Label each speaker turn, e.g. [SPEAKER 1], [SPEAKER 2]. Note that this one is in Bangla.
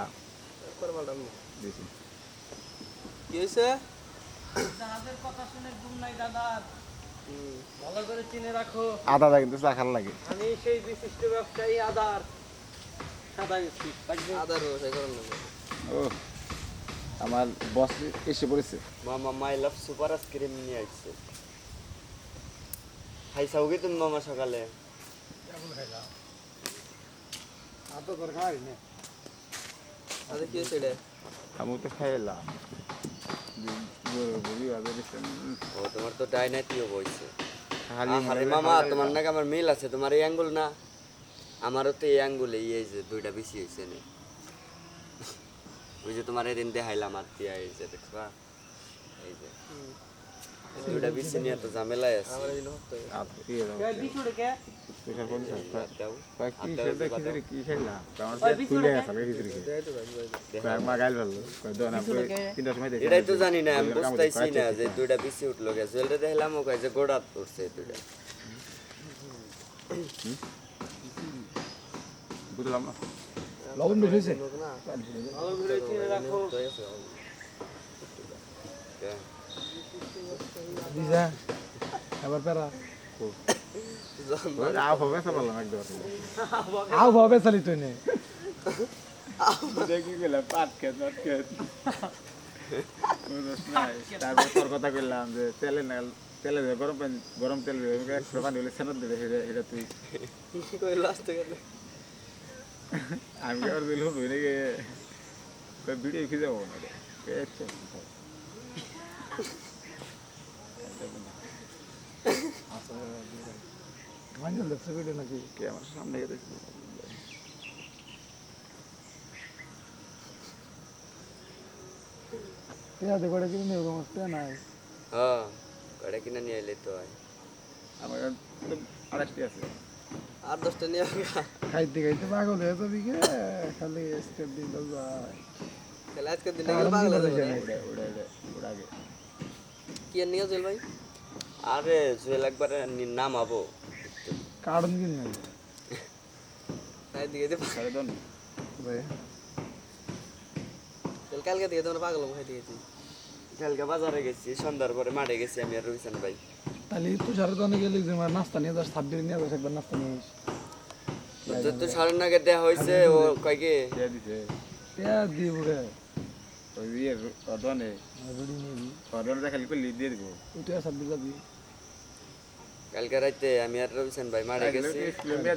[SPEAKER 1] হ্যাঁ।
[SPEAKER 2] কি হয়েছে
[SPEAKER 3] কথা শুনে ঘুম নাই দাদার ভালো করে চিনে রাখো।
[SPEAKER 1] আদাটা কিন্তু চা খাল লাগে
[SPEAKER 3] আমি সেই বিশিষ্ট ব্যবসায়ী আদার। সাদা বিস্কিট লাগবে?
[SPEAKER 2] আদার ব্যবসায় করার লোক
[SPEAKER 1] ও আমার বস এসে পড়েছে।
[SPEAKER 4] মামা মাই লাভ সুপার আইসক্রিম নিয়ে আসছে খাইছাও কি তুমি মামা সকালে?
[SPEAKER 2] আদা কি এটা
[SPEAKER 1] আমি তো খাইলাম।
[SPEAKER 4] ও তোমার তো ডাইনাইটিও বইছে। আরে মামা তোমার নাকি আমার মিল আছে তোমার এই আঙ্গুল না। আমারও তো এই আঙ্গুলে এই যে দুইটা বেশি হয়েছে নে ওই যে তোমার এদিন দেখাইলাম আর দিয়া এই যে দেখবা। দুইটা বেশি নিয়ে তো ঝামেলায় আছে।
[SPEAKER 1] দেখি।
[SPEAKER 4] এটাই তো জানি না আমি বুঝতেছি না যে দুইটা বেশি উঠল গেছে। জুয়েলটা দেখলাম ও কয় যে গোড়াত পড়ছে দুইটা
[SPEAKER 1] বুঝলাম না।
[SPEAKER 2] লবণ বেশি না
[SPEAKER 3] ভালো করে রাখো।
[SPEAKER 5] দিজা আবার পেরা।
[SPEAKER 1] ওই আও হবে
[SPEAKER 5] চালি তুই নে।
[SPEAKER 1] দেখি গেলাম পাট খেত নট খেত। তারপর তোর কথা কইলাম যে তেলে না তেলে দে গরম পানি গরম তেল দিবে একশো পানি হলে সেনত সেটা সেটা তুই।
[SPEAKER 2] কই লাস্ট গেলে?
[SPEAKER 1] আমি আর দিল হই নাকি ভিডিও না
[SPEAKER 5] মাঞ্জল দেখছে ভিডিও নাকি
[SPEAKER 1] কে আমার সামনে দেখছি
[SPEAKER 5] পেয়া কিনে নিও তোমার পেয়া নাই
[SPEAKER 4] হ্যাঁ কড়া কিনা নিয়ে এলে তো
[SPEAKER 1] আমার আড়াইশটি আছে
[SPEAKER 2] আর দশটা নিয়ে
[SPEAKER 5] খাইতে খাইতে পাগল যাবি কে খালি স্টেপ
[SPEAKER 2] আজকের দিনে গেলে পাগল হয়ে যাবে। কি নিয়ে ভাই?
[SPEAKER 4] আরে জুয়েল একবার নি- নামাবো।
[SPEAKER 5] কার্টুন কিনে নাই
[SPEAKER 2] তাই দিকে দে
[SPEAKER 5] ভাই
[SPEAKER 2] তাহলে কালকে দিকে তোমরা পাগল হয়ে দিয়েছি
[SPEAKER 4] কালকে বাজারে গেছি সন্ধ্যার পরে মাঠে গেছি আমি আর রবিশান ভাই।
[SPEAKER 5] তাহলে তুই সাড়ে দনে গেলি যে আমার নাস্তা নিয়ে যাস ছাব্বিশ নিয়ে যাস একবার নাস্তা নিয়ে আইস
[SPEAKER 4] তো তো সাড়ে নাগে দেওয়া হয়েছে ও কয় কি?
[SPEAKER 1] কে দিছে।
[SPEAKER 5] দিয়ে বুড়ে
[SPEAKER 1] ওই ইয়ে
[SPEAKER 5] দিই
[SPEAKER 1] অদনে খালি করলি দিয়ে দিব।
[SPEAKER 5] তুই
[SPEAKER 4] কালকে রাতে আমি আর রবিশন ভাই মারা গেছি।